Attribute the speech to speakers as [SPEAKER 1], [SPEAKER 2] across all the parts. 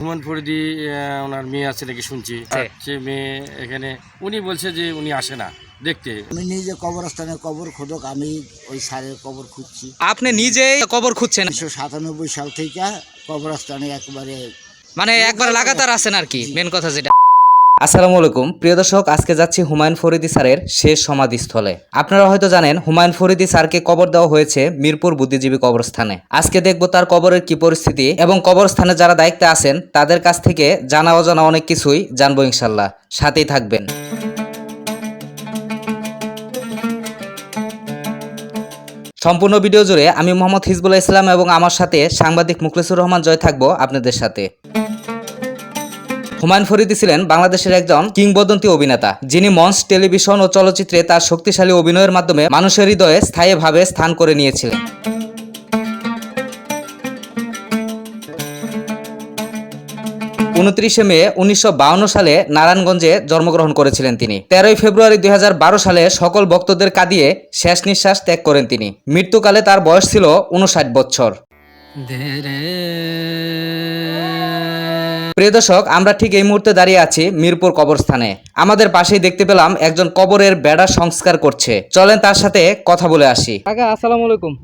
[SPEAKER 1] Human Faridi ওনার মেয়ে আছে নাকি শুনছি। সে মেয়ে এখানে উনি বলছে যে উনি আসে না দেখতে।
[SPEAKER 2] আমি নিজে কবরস্থানে কবর খোদক আমি ওই সারের কবর খুঁজছি।
[SPEAKER 3] আপনি নিজেই কবর খুঁজছেন?
[SPEAKER 2] উনিশশো সাতানব্বই সাল থেকে কবরস্থানে একবারে
[SPEAKER 3] মানে একবার লাগাতার আছেন আর কি মেন কথা যেটা। আসসালামু আলাইকুম। প্রিয় দর্শক, আজকে যাচ্ছি হুমায়ুন ফরিদি স্যারের শেষ সমাধিস্থলে। আপনারা হয়তো জানেন, হুমায়ুন ফরিদি স্যারকে কবর দেওয়া হয়েছে মিরপুর বুদ্ধিজীবী কবরস্থানে। আজকে দেখব তার কবরের কি পরিস্থিতি এবং কবরস্থানে যারা দায়িত্বে আছেন, তাদের কাছ থেকে জানা অজানা অনেক কিছুই জানব ইনশাল্লাহ। সাথেই থাকবেন। সম্পূর্ণ ভিডিও জুড়ে আমি মোহাম্মদ হিজবুল্লাহ ইসলাম এবং আমার সাথে সাংবাদিক মুখলেসুর রহমান জয় থাকব আপনাদের সাথে। হুমায়ুন ফরিদি ছিলেন বাংলাদেশের একজন কিংবদন্তি অভিনেতা, যিনি মঞ্চ, টেলিভিশন ও চলচ্চিত্রে তার শক্তিশালী অভিনয়ের মাধ্যমে মানুষের হৃদয়ে স্থায়ীভাবে স্থান করে নিয়েছিলেন। উনত্রিশে মে উনিশশো সালে নারায়ণগঞ্জে জন্মগ্রহণ করেছিলেন তিনি। তেরোই ফেব্রুয়ারি দু হাজার বারো সালে সকল ভক্তদের কাঁদিয়ে শেষ নিঃশ্বাস ত্যাগ করেন তিনি। মৃত্যুকালে তার বয়স ছিল উনষাট বছর। প্রিয় দর্শক আমরা ঠিক এই মুহূর্তে দাঁড়িয়ে আছি মিরপুর কবরস্থানে। আমাদের পাশেই দেখতে পেলাম একজন কবরের বেড়া সংস্কার করছে। চলেন তার সাথে কথা বলে আসি। কাকা আসসালামু আলাইকুম।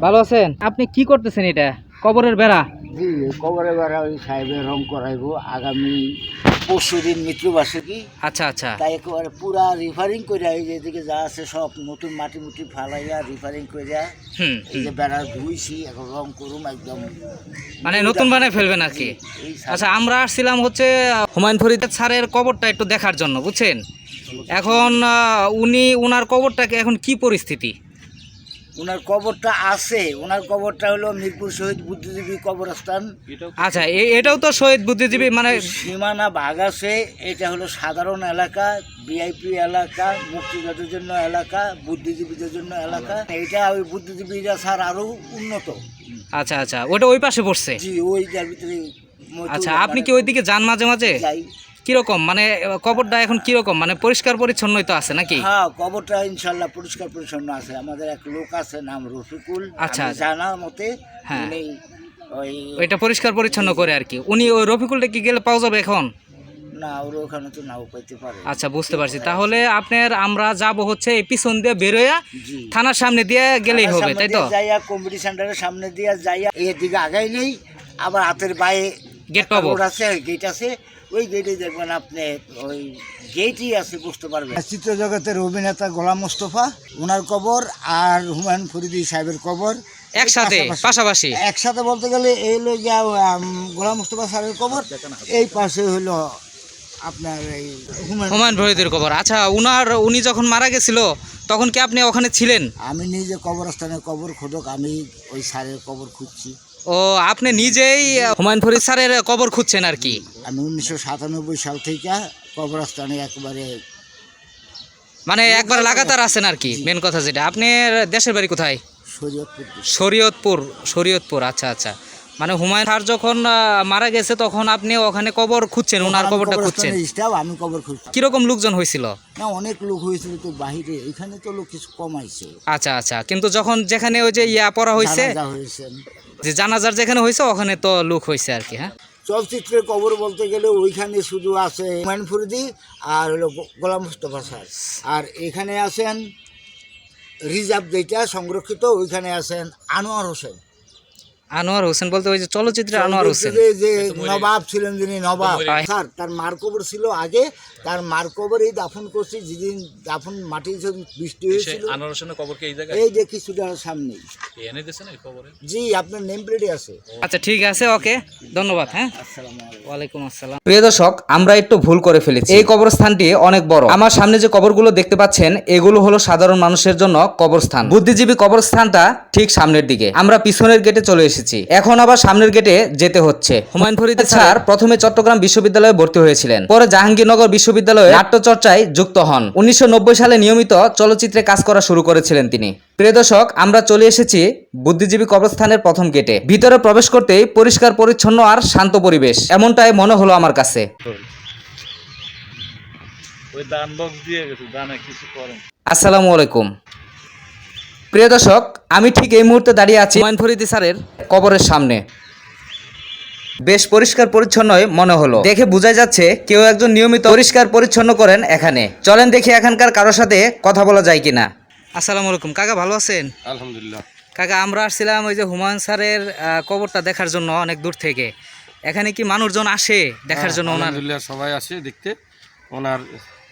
[SPEAKER 3] ভালো আছেন? আপনি কি করতেছেন এটা? কবরের বেড়া?
[SPEAKER 2] জি কবরে বেড়া ওই সাহেবের রং করাইবো। আগামী পরশু দিন মৃত্যুবার্ষিকী।
[SPEAKER 3] আচ্ছা আচ্ছা।
[SPEAKER 2] তাই একেবারে পুরা রিফারিং করে এই যে এদিকে যা আছে সব নতুন মাটি মুটি ফালাইয়া রিফারিং
[SPEAKER 3] হুম
[SPEAKER 2] এই যে বেড়া ধুইছি এখন রং করুম একদম।
[SPEAKER 3] মানে নতুন বানায় ফেলবেন আর কি? আচ্ছা আমরা আসছিলাম হচ্ছে হুমায়ুন ফরিদ স্যারের কবরটা একটু দেখার জন্য বুঝছেন? এখন উনি ওনার কবরটাকে এখন কি পরিস্থিতি?
[SPEAKER 2] ওনার কবরটা আছে ওনার কবরটা হলো মিরপুর শহীদ বুদ্ধিজীবী কবরস্থান।
[SPEAKER 3] আচ্ছা এটাও তো শহীদ বুদ্ধিজীবী মানে
[SPEAKER 2] সীমানা ভাগ আছে এটা হলো সাধারণ এলাকা ভিআইপি এলাকা মুক্তিযোদ্ধার জন্য এলাকা বুদ্ধিজীবীদের জন্য এলাকা। এটা ওই বুদ্ধিজীবীরা স্যার আরও উন্নত।
[SPEAKER 3] আচ্ছা আচ্ছা ওটা ওই পাশে পড়ছে?
[SPEAKER 2] জি ওই যার ভিতরে
[SPEAKER 3] আচ্ছা আপনি কি ওইদিকে যান মাঝে মাঝে?
[SPEAKER 2] যাই।
[SPEAKER 3] কীরকম? মানে কবরটা এখন কীরকম? মানে পরিষ্কার পরিচ্ছন্নই তো আছে নাকি?
[SPEAKER 2] হ্যাঁ কবরটা ইনশাল্লাহ পরিষ্কার পরিচ্ছন্ন আছে। আমাদের এক লোক আছে নাম রফিকুল।
[SPEAKER 3] আচ্ছা।
[SPEAKER 2] জানার মতে
[SPEAKER 3] হ্যাঁ।
[SPEAKER 2] ওই
[SPEAKER 3] ওইটা পরিষ্কার পরিচ্ছন্ন করে আর কি। উনি ওই রফিকুলটা কি গেলে পাওয়া যাবে এখন?
[SPEAKER 2] না ওর ওখানে তো নাও পাইতে পারে।
[SPEAKER 3] আচ্ছা বুঝতে পারছি। তাহলে আপনার আমরা যাব হচ্ছে এই পিছন দিয়ে বেরোয়া থানার সামনে দিয়ে গেলেই হবে তাই তো?
[SPEAKER 2] যাইয়া কমিটি সেন্টারের সামনে দিয়ে যাইয়া এদিকে আগাই নেই আবার হাতের বাইরে
[SPEAKER 3] গেট পাবো
[SPEAKER 2] রোড আছে গেট আছে ওই গেটে দেখবেন আপনি ওই গেটই আছে বুঝতে পারবেন। চিত্র জগতের অভিনেতা গোলাম মোস্তফা ওনার কবর আর হুমায়ুন ফরিদি সাহেবের কবর।
[SPEAKER 3] একসাথে
[SPEAKER 2] পাশাপাশি। একসাথে বলতে গেলে এই হলো গিয়া গোলাম মোস্তফা সাহেবের কবর এই পাশে হলো আপনার এই হুমায়ুন
[SPEAKER 3] হুমায়ুন ফরিদের কবর। আচ্ছা উনার উনি যখন মারা গেছিল তখন কি আপনি ওখানে ছিলেন?
[SPEAKER 2] আমি নিজে কবরস্থানে কবর খোদক আমি ওই সারের কবর খুঁজছি।
[SPEAKER 3] ও আপনি নিজেই হুমায়ুন ফরিদ স্যারের কবর খুঁজছেন আর কি?
[SPEAKER 2] আমি উনিশশো সাতানব্বই সাল থেকে কবরস্থানে একবারে
[SPEAKER 3] মানে একবার লাগাতার আছেন আর কি মেন কথা যেটা। আপনার দেশের বাড়ি কোথায়?
[SPEAKER 2] শরীয়তপুর।
[SPEAKER 3] শরীয়তপুর আচ্ছা আচ্ছা। মানে হুমায়ুন স্যার যখন মারা গেছে তখন আপনি ওখানে কবর খুঁজছেন ওনার কবরটা খুঁজছেন?
[SPEAKER 2] আমি কবর খুঁজছি
[SPEAKER 3] কীরকম লোকজন হয়েছিল?
[SPEAKER 2] না অনেক লোক হয়েছিল তো বাহিরে এখানে তো লোক কিছু কম আইছে
[SPEAKER 3] আচ্ছা আচ্ছা। কিন্তু যখন যেখানে ওই যে ইয়া পড়া হয়েছে। যে জানাজার যেখানে হয়েছে ওখানে তো লোক হয়েছে আর কি হ্যাঁ?
[SPEAKER 2] চলচ্চিত্রের কবর বলতে গেলে ওইখানে শুধু আছে হুমায়ুন ফরিদি আর হলো গোলাম মুস্তফা স্যার। আর এখানে আছেন রিজার্ভ যেটা সংরক্ষিত। ওইখানে আছেন আনোয়ার হোসেন।
[SPEAKER 3] আনোয়ার হোসেন বলতে ওই যে চলচ্চিত্রে আনোয়ার হোসেন।
[SPEAKER 2] যে নবাব ছিলেন যিনি নবাব। স্যার তার মার কবর ছিল আগে। তার মার দাফন করছি। যেদিন দাফন মাটি যখন বৃষ্টি হয়েছিল।
[SPEAKER 4] আনোয়ার হোসেনের কবর কি এই জায়গায়?
[SPEAKER 2] এই যে কিছুটা সামনে।
[SPEAKER 4] এনে দিয়েছেন এই খবরে
[SPEAKER 2] জি আপনার নেম প্লেটে আছে।
[SPEAKER 3] আচ্ছা ঠিক আছে ওকে। ধন্যবাদ হ্যাঁ।
[SPEAKER 2] আসসালামু আলাইকুম
[SPEAKER 3] ওয়ালাইকুম আসসালাম। প্রিয় দর্শক আমরা একটু ভুল করে ফেলেছি। এই কবরস্থানটি অনেক বড়। আমার সামনে যে কবরগুলো দেখতে পাচ্ছেন এগুলো হলো সাধারণ মানুষের জন্য কবরস্থান। বুদ্ধিজীবী কবরস্থানটা ঠিক সামনের দিকে। আমরা পিছনের গেটে চলে এসেছি। এখন আবার সামনের গেটে যেতে হচ্ছে। হুমায়ুন ফরিদ স্যার প্রথমে চট্টগ্রাম বিশ্ববিদ্যালয়ে ভর্তি হয়েছিলেন। পরে জাহাঙ্গীরনগর বিশ্ববিদ্যালয়ে নাট্যচর্চায় যুক্ত হন। উনিশশো সালে নিয়মিত চলচ্চিত্রে কাজ করা শুরু করেছিলেন তিনি। প্রিয় দর্শক আমরা চলে এসেছি বুদ্ধিজীবী কবরস্থানের প্রথম গেটে ভিতরে প্রবেশ করতেই পরিষ্কার পরিচ্ছন্ন আর শান্ত পরিবেশ। এমনটাই মনে হলো আমার কাছে।
[SPEAKER 4] ওই দান বক্স দিয়ে গেছে দানে কিছু করেন।
[SPEAKER 3] আসসালামু আলাইকুম। প্রিয় দর্শক আমি ঠিক এই মুহূর্তে দাঁড়িয়ে আছি হুমায়ুন ফরিদি স্যারের কবরের সামনে। বেশ পরিষ্কার পরিচ্ছন্নই মনে হলো। দেখে বোঝা যাচ্ছে কেউ একজন নিয়মিত পরিষ্কার পরিচ্ছন্ন করেন এখানে। চলেন দেখি এখানকার কারোর সাথে কথা বলা যায় কিনা। আসসালামু আলাইকুম। কাকা ভালো আছেন?
[SPEAKER 1] আলহামদুলিল্লাহ।
[SPEAKER 3] কাকা আমরা আসছিলাম ওই যে হুমায়ুন স্যারের কবরটা দেখার জন্য অনেক দূর থেকে। এখানে কি মানুষজন আসে দেখার জন্য ওনার?
[SPEAKER 1] সবাই আসে দেখতে। ওনার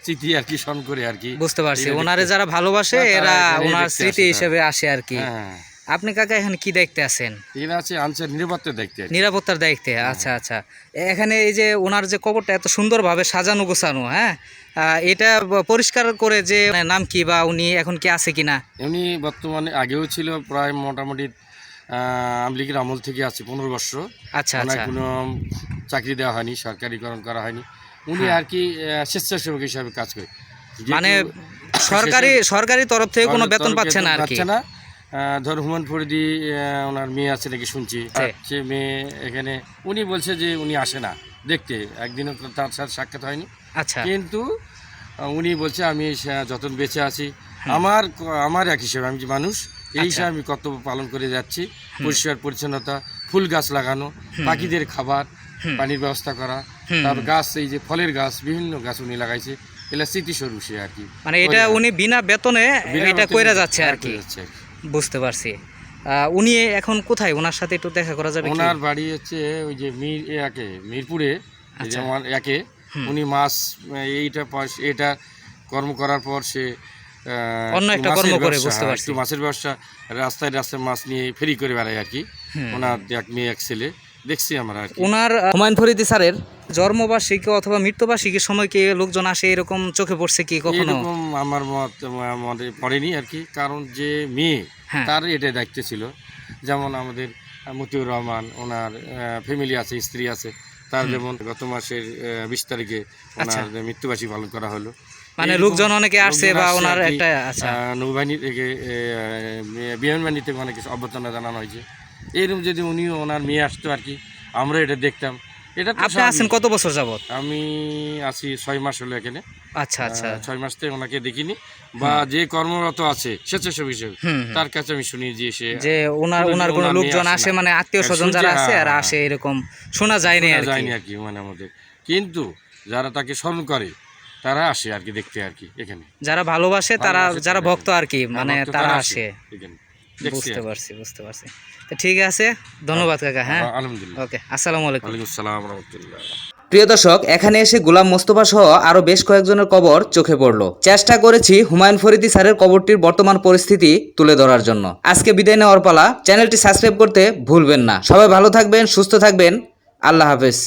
[SPEAKER 1] স্মৃতি আর কি স্মরণ করে আর কি।
[SPEAKER 3] বুঝতে পারছি। ওনারে। যারা ভালোবাসে
[SPEAKER 1] হ্যাঁ,
[SPEAKER 3] এরা ওনার স্মৃতি হিসেবে আসে আর কি।
[SPEAKER 1] হ্যাঁ।
[SPEAKER 3] আপনি কাকা এখানে কি দেখতে আছেন?
[SPEAKER 1] এরা আছে আনসার নিরাপত্তা দেখতে
[SPEAKER 3] নিরাপত্তার দায়িত্বে আচ্ছা আচ্ছা। এখানে এই যে ওনার যে কবরটা এত সুন্দরভাবে সাজানো গোছানো হ্যাঁ? এটা পরিষ্কার করে যে নাম কি বা উনি এখন কি আছে কিনা?
[SPEAKER 1] উনি বর্তমানে আগেও ছিল প্রায় মোটামুটি আওয়ামী লীগের আমল থেকে আছে পনেরো বছর।
[SPEAKER 3] আচ্ছা আচ্ছা।
[SPEAKER 1] কোনো চাকরি দেওয়া হয়নি সরকারিকরণ করা হয়নি। উনি
[SPEAKER 3] হ্যাঁ।
[SPEAKER 1] আর কি স্বেচ্ছাসেবক হিসাবে কাজ করে।
[SPEAKER 3] মানে সরকারি সরকারি তরফ থেকে কোনো বেতন পাচ্ছে না আর কি?
[SPEAKER 1] না। ধর হুমান ফরিদি ওনার মেয়ে আছে নাকি শুনছি। সে মেয়ে এখানে উনি বলছে যে উনি আসে না দেখতে। একদিনও তার সাথে সাক্ষাৎ হয়নি।
[SPEAKER 3] আচ্ছা।
[SPEAKER 1] কিন্তু উনি বলছে আমি যতদিন বেঁচে আছি। আমার আমার এক হিসেবে আমি যে মানুষ এই
[SPEAKER 3] আচ্ছা।
[SPEAKER 1] হিসাবে আমি কর্তব্য পালন করে যাচ্ছি। পরিষ্কার পরিচ্ছন্নতা ফুল গাছ লাগানো পাখিদের খাবার পানির ব্যবস্থা করা। তারপর গাছ এই যে ফলের গাছ বিভিন্ন গাছ উনি লাগাইছে। এগুলা স্মৃতিস্বরূপ সে আর কি।
[SPEAKER 3] মানে এটা উনি বিনা বেতনে এটা কইরা যাচ্ছে আর কি। বুঝতে পারছি। উনি এখন কোথায়? ওনার সাথে একটু দেখা করা যাবে
[SPEAKER 1] ওনার বাড়ি হচ্ছে ওই যে মির একে মিরপুরে
[SPEAKER 3] আচ্ছা।
[SPEAKER 1] যেমন একে। উনি মাছ এইটা এটা কর্ম করার পর সে
[SPEAKER 3] অন্য
[SPEAKER 1] একটা
[SPEAKER 3] কর্ম করে, বুঝতে পারছি।
[SPEAKER 1] মাছের ব্যবসা রাস্তায় রাস্তায় মাছ নিয়ে ফেরি করে বেড়ায় আর কি। ওনার এক মেয়ে এক ছেলে দেখছি আমরা
[SPEAKER 3] ওনার হুমায়ুন ফরিদি স্যারের জন্মবার্ষিকী অথবা মৃত্যুবার্ষিকীর সময় কি লোকজন আসে এরকম চোখে পড়ছে কি কখনো?
[SPEAKER 1] এরকম আমার মত মনে পড়েনি আর কি। কারণ যে মেয়ে
[SPEAKER 3] হ্যাঁ।
[SPEAKER 1] তার এটা দায়িত্ব ছিল। যেমন আমাদের মতিউর রহমান ওনার ফ্যামিলি আছে স্ত্রী আছে। তার যেমন গত মাসের বিশ তারিখে ওনার মৃত্যুবার্ষিকী পালন করা হলো।
[SPEAKER 3] আচ্ছা। মানে লোকজন অনেকে আসছে বা ওনার একটা আচ্ছা।
[SPEAKER 1] নৌবাহিনী থেকে বিমান বাহিনী থেকে অনেক অভ্যর্থনা জানানো হয়েছে। এরকম যদি উনিও ওনার মেয়ে আসতো আর কি আমরা এটা দেখতাম। এটা তো
[SPEAKER 3] আপনি আছেন কত বছর যাবত
[SPEAKER 1] আমি আছি ছয় মাস হলো এখানে।
[SPEAKER 3] আচ্ছা আচ্ছা।
[SPEAKER 1] ছয় মাস থেকে ওনাকে দেখিনি। বা যে কর্মরত আছে স্বেচ্ছাসেবক হিসেবে। তার কাছে আমি শুনি যে সে
[SPEAKER 3] যে ওনার
[SPEAKER 1] ওনার-
[SPEAKER 3] কোনো লোকজন
[SPEAKER 1] আসে
[SPEAKER 3] মানে আত্মীয় স্বজন যারা আছে
[SPEAKER 1] হ্যাঁ,
[SPEAKER 3] আর
[SPEAKER 1] হ্যাঁ।
[SPEAKER 3] আসে এরকম শোনা যায়নি
[SPEAKER 1] যায়নি আর কি মানে আমাদের। কিন্তু যারা তাকে স্মরণ করে তারা আসে আর কি দেখতে আর কি এখানে।
[SPEAKER 3] যারা ভালোবাসে তারা যারা ভক্ত আর কি
[SPEAKER 1] হ্যাঁ,
[SPEAKER 3] মানে তারা আসে
[SPEAKER 1] এখানে।
[SPEAKER 3] বুঝতে পারছি বুঝতে পারছি। তো ঠিক আছে ধন্যবাদ কাকা হ্যাঁ?
[SPEAKER 1] আলহামদুলিল্লাহ।
[SPEAKER 3] ওকে আসসালামু আলাইকুম।
[SPEAKER 1] আসসালাম রহমতুল্লাহ।
[SPEAKER 3] প্রিয় দর্শক এখানে এসে গোলাম মোস্তফা সহ আরও বেশ কয়েকজনের কবর চোখে পড়ল। চেষ্টা করেছি হুমায়ুন ফরিদি স্যারের কবরটির বর্তমান পরিস্থিতি তুলে ধরার জন্য। আজকে বিদায় নেওয়ার পালা। চ্যানেলটি সাবস্ক্রাইব করতে ভুলবেন না। সবাই ভালো থাকবেন সুস্থ থাকবেন। আল্লাহ হাফেজ।